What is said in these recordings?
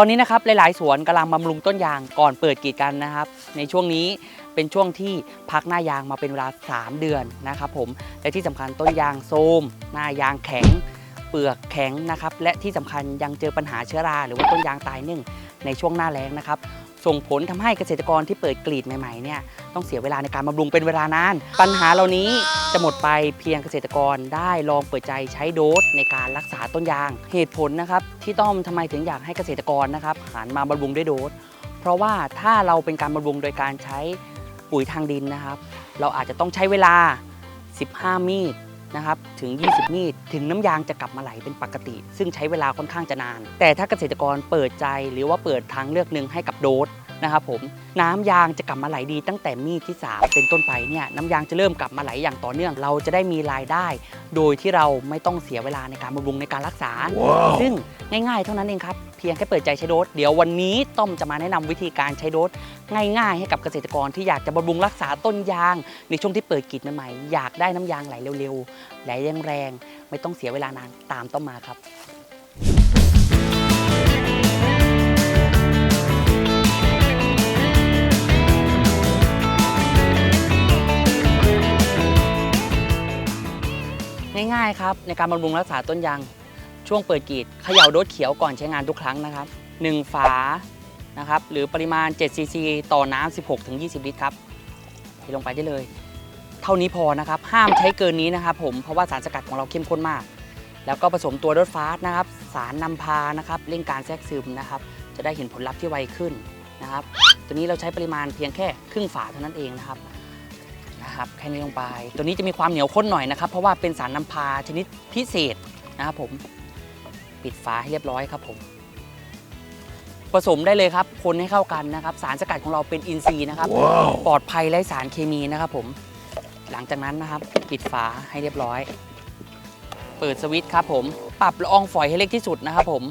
อนนี้นะครับหลายๆ สวนกำลังบำรุงต้นยางก่อนเปิดกีดกันนะครับ ในช่วงนี้เป็นช่วงที่พักหน้ายางมาเป็นเวลา 3 เดือนนะครับผมและที่สำคัญต้นยางโทมหน้ายางแข็ง เปลือกแข็งนะครับและที่สำคัญยังเจอปัญหาเชื้อรา หรือว่าต้นยางตายนึ่งในช่วงหน้าแล้งนะครับ ส่งผลทำให้เกษตรกรที่เปิดกรีดใหม่ๆเนี่ย ต้องเสียเวลาในการบำรุงเป็นเวลานาน ปัญหาเหล่านี้จะหมดไปเพียงเกษตรกรได้ลองเปิดใจใช้โดสในการรักษาต้นยาง เหตุผลนะครับที่ต้อมทำไมถึงอยากให้เกษตรกรนะครับหันมาบำรุงด้วยโดส เพราะว่าถ้าเราเป็นการบำรุงโดยการใช้ปุ๋ยทางดินนะครับ เราอาจจะต้องใช้เวลา 15 มีดนะครับถึง 20 มีดถึงน้ำยางจะกลับมาไหลเป็นปกติ ซึ่งใช้เวลาค่อนข้างจะนาน แต่ถ้าเกษตรกรเปิดใจหรือว่าเปิดทางเลือกหนึ่งให้กับโดส นะครับผมน้ำยางจะกลับมาไหลดีตั้งแต่มีดที่ 3 เป็นต้นไปเนี่ยน้ำยางจะเริ่มกลับมาไหลอย่างต่อเนื่อง เราจะได้มีรายได้ โดยที่เราไม่ต้องเสียเวลาในการบำรุงในการรักษาซึ่งง่ายๆ เท่านั้นเองครับเพียงแค่เปิดใจใช้โดสเดี๋ยววันนี้ต้อมจะมาแนะนำวิธีการใช้โดสง่ายๆ ให้กับเกษตรกรที่อยากจะบำรุงรักษาต้นยาง ในช่วงที่เปิดกรีดใหม่ๆอยากได้น้ำยางไหลเร็วๆไหลแรงๆไม่ต้องเสียเวลานานตามต้อมมาครับ ง่ายๆครับในการบำรุงรักษาต้นยางช่วงเปิดกรีดเขย่าโดสเขียวก่อนใช้งานทุกครั้งนะครับ 1 ฝานะครับหรือปริมาณ7ซีซีต่อน้ำ16-20 ลิตรครับเทลงไปได้เลย เท่านี้พอนะครับ ห้ามใช้เกินนี้นะครับผมเพราะว่าสารสกัดของเราเข้มข้นมาก แล้วก็ผสมตัวรถฟ้านะครับ สารนำพานะครับเร่งการแทรกซึมนะครับ จะได้เห็นผลลัพธ์ที่ไวขึ้นนะครับ ตัวนี้เราใช้ปริมาณเพียงแค่ครึ่งฝาเท่านั้นเองนะครับ นะครับแค่นี้ลงไป ตัวนี้จะมีความเหนียวข้นหน่อยนะครับ เพราะว่าเป็นสารนำพาชนิดพิเศษนะครับผมปิดฝาให้เรียบร้อยครับผม ผสมได้เลยครับ คนให้เข้ากันนะครับ สารสกัดของเราเป็นอินทรีย์นะครับปลอดภัยไร้สารเคมีนะครับผม หลังจากนั้นนะครับ ปิดฝาให้เรียบร้อย เปิดสวิตช์ครับผม ปรับละอองฝอยให้เล็กที่สุดนะครับผม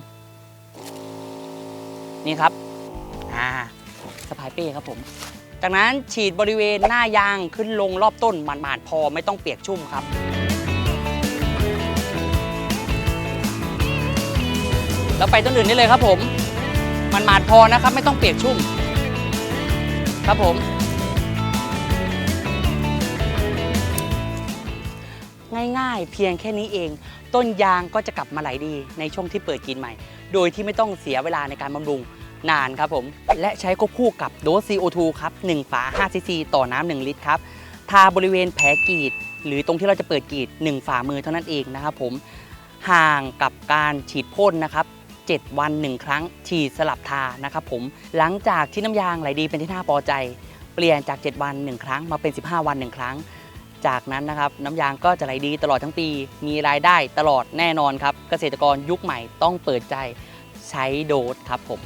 นี่ครับ อ่าสะพายเป้ครับผม จากนั้นฉีดบริเวณหน้ายางขึ้นลงรอบต้นหมาดๆพอไม่ต้องเปียกชุ่มครับแล้วไปต้นอื่นได้เลยครับผมมันหมาดพอนะครับ ไม่ต้องเปียกชุ่ม ครับผม ง่ายๆ เพียงแค่นี้เอง ต้นยางก็จะกลับมาไหลดีในช่วงที่เปิดกินใหม่ โดยที่ไม่ต้องเสียเวลาในการบำรุง นานครับผม และใช้ควบคู่กับโดส CO2 ครับ 1 ฝา5ซีซีต่อน้ำ1ลิตรครับ ทาบริเวณแผลกรีด หรือตรงที่เราจะเปิดกรีด 1 ฝ่ามือเท่านั้นเองนะครับผม ห่างกับการฉีดพ่นนะครับ7 วัน 1 ครั้ง ฉีดสลับทานะครับผม หลังจากที่น้ำยางไหลดีเป็นที่น่าพอใจ เปลี่ยนจาก 7 วัน 1 ครั้งมาเป็น 15 วัน 1 ครั้ง จากนั้นนะครับน้ำยางก็จะไหลดีตลอดทั้งปี มีรายได้ตลอดแน่นอนครับ เกษตรกรยุคใหม่ต้องเปิดใจใช้โดสครับผม